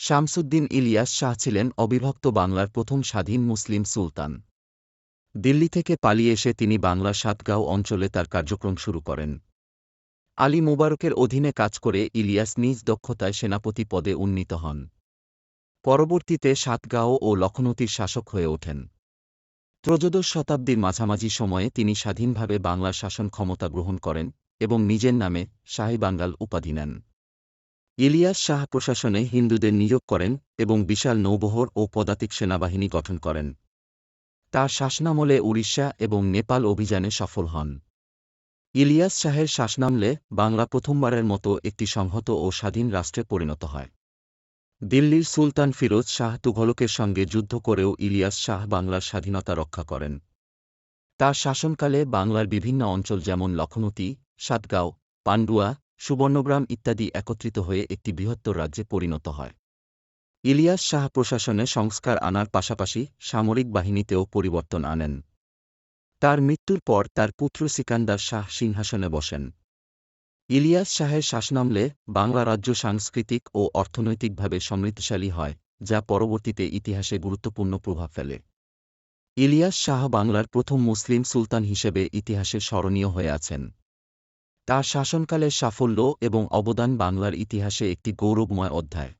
শামসুদ্দিন ইলিয়াস শাহ ছিলেন অবিভক্ত বাংলার প্রথম স্বাধীন মুসলিম সুলতান। দিল্লি থেকে পালিয়ে এসে তিনি বাংলার সাতগাঁও অঞ্চলে তার কার্যক্রম শুরু করেন। আলী মুবারকের অধীনে কাজ করে ইলিয়াস নিজ দক্ষতায় সেনাপতি পদে উন্নীত হন। পরবর্তীতে সাতগাঁও ও লখনৌতির শাসক হয়ে ওঠেন। ত্রয়োদশ শতাব্দীর মাঝামাঝি সময়ে তিনি স্বাধীনভাবে বাংলার শাসন ক্ষমতা গ্রহণ করেন এবং নিজের নামে শাহী বাঙ্গাল উপাধি নেন। ইলিয়াস শাহ প্রশাসনে হিন্দুদের নিয়োগ করেন এবং বিশাল নৌবহর ও পদাতিক সেনাবাহিনী গঠন করেন। তার শাসনামলে উড়িষ্যা এবং নেপাল অভিযানে সফল হন। ইলিয়াস শাহের শাসনামলে বাংলা প্রথমবারের মতো একটি সংহত ও স্বাধীন রাষ্ট্রে পরিণত হয়। দিল্লির সুলতান ফিরোজ শাহ তুঘলকের সঙ্গে যুদ্ধ করেও ইলিয়াস শাহ বাংলার স্বাধীনতা রক্ষা করেন। তার শাসনকালে বাংলার বিভিন্ন অঞ্চল যেমন লখনৌতি, সাতগাঁও, পান্ডুয়া সুবর্ণগ্রাম ইত্যাদি একত্রিত হয়ে একটি বৃহত্তর রাজ্যে পরিণত হয়। ইলিয়াস শাহ প্রশাসনে সংস্কার আনার পাশাপাশি সামরিক বাহিনীতেও পরিবর্তন আনেন। তার মৃত্যুর পর তার পুত্র সিকান্দার শাহ সিংহাসনে বসেন। ইলিয়াস শাহের শাসনামলে বাংলা রাজ্য সাংস্কৃতিক ও অর্থনৈতিকভাবে সমৃদ্ধশালী হয়, যা পরবর্তীতে ইতিহাসে গুরুত্বপূর্ণ প্রভাব ফেলে। ইলিয়াস শাহ বাংলার প্রথম মুসলিম সুলতান হিসেবে ইতিহাসে স্মরণীয় হয়ে আছেন। তার শাসনকালের সাফল্য এবং অবদান বাংলার ইতিহাসে একটি গৌরবময় অধ্যায়।